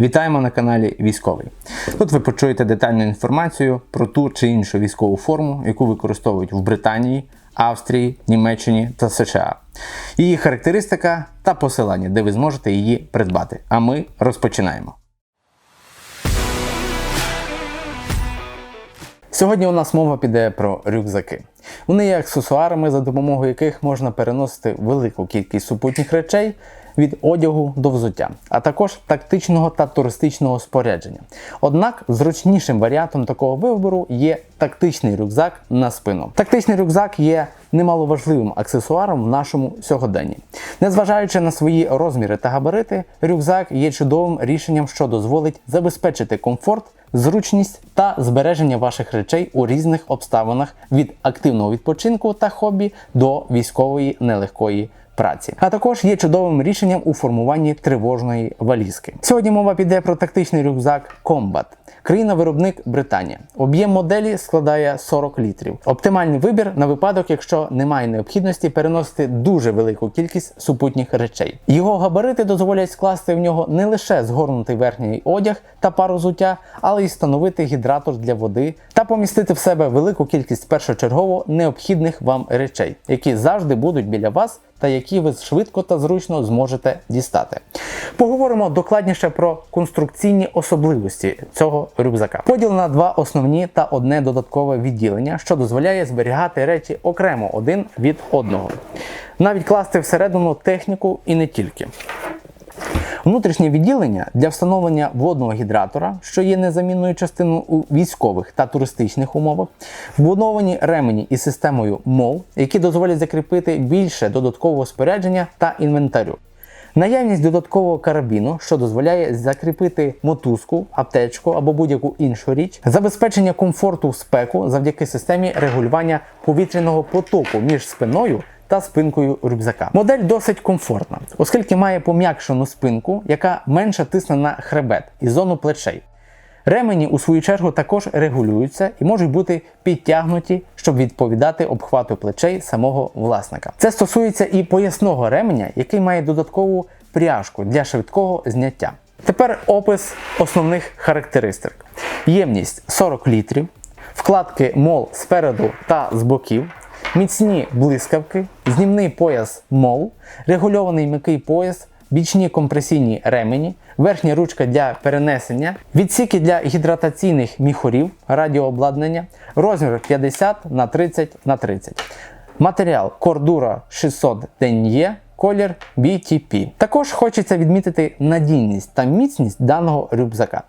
Вітаємо на каналі Військовий. Тут ви почуєте детальну інформацію про ту чи іншу військову форму, яку використовують в Британії, Австрії, Німеччині та США. Її характеристика та посилання, де ви зможете її придбати. А ми розпочинаємо. Сьогодні у нас мова піде про рюкзаки. Вони є аксесуарами, за допомогою яких можна переносити велику кількість супутніх речей від одягу до взуття, а також тактичного та туристичного спорядження. Однак зручнішим варіантом такого вибору є тактичний рюкзак на спину. Тактичний рюкзак є немаловажливим аксесуаром в нашому сьогоденні. Незважаючи на свої розміри та габарити, рюкзак є чудовим рішенням, що дозволить забезпечити комфорт зручність та збереження ваших речей у різних обставинах від активного відпочинку та хобі до військової нелегкої праці, а також є чудовим рішенням у формуванні тривожної валізки. Сьогодні мова піде про тактичний рюкзак Combat. Країна-виробник Британія. Об'єм моделі складає 40 літрів. Оптимальний вибір на випадок, якщо немає необхідності переносити дуже велику кількість супутніх речей. Його габарити дозволять скласти в нього не лише згорнутий верхній одяг та пару зуття, але й встановити гідратор для води та помістити в себе велику кількість першочергово необхідних вам речей, які завжди будуть біля вас та які ви швидко та зручно зможете дістати. Поговоримо докладніше про конструкційні особливості цього рюкзака. Поділ на два основні та одне додаткове відділення, що дозволяє зберігати речі окремо один від одного. Навіть класти всередину техніку і не тільки. Внутрішнє відділення для встановлення водного гідратора, що є незамінною частиною у військових та туристичних умовах, вбудовані ремені із системою MOL, які дозволять закріпити більше додаткового спорядження та інвентарю. Наявність додаткового карабіну, що дозволяє закріпити мотузку, аптечку або будь-яку іншу річ, забезпечення комфорту в спеку завдяки системі регулювання повітряного потоку між спиною та спинкою рюкзака. Модель досить комфортна, оскільки має пом'якшену спинку, яка менше тисне на хребет і зону плечей. Ремені, у свою чергу, також регулюються і можуть бути підтягнуті, щоб відповідати обхвату плечей самого власника. Це стосується і поясного ременя, який має додаткову пряжку для швидкого зняття. Тепер опис основних характеристик: ємність 40 літрів, вкладки мол спереду та з боків, міцні блискавки, знімний пояс мол, регульований м'який пояс, бічні компресійні ремені, верхня ручка для перенесення, відсіки для гідратаційних міхурів, радіообладнання, розмір 50 на 30 на 30. Матеріал Cordura 600 Denier, колір BTP. Також хочеться відмітити надійність та міцність даного рюкзака.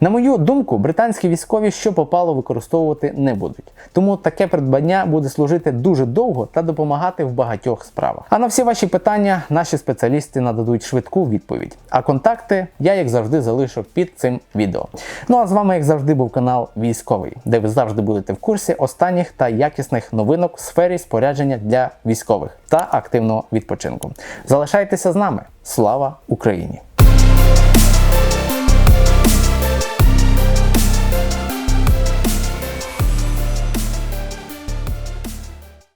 На мою думку, британські військові що попало використовувати не будуть. Тому таке придбання буде служити дуже довго та допомагати в багатьох справах. А на всі ваші питання наші спеціалісти нададуть швидку відповідь. А контакти я, як завжди, залишу під цим відео. Ну а з вами, як завжди, був канал Військовий, де ви завжди будете в курсі останніх та якісних новинок в сфері спорядження для військових та активного відпочинку. Залишайтеся з нами. Слава Україні!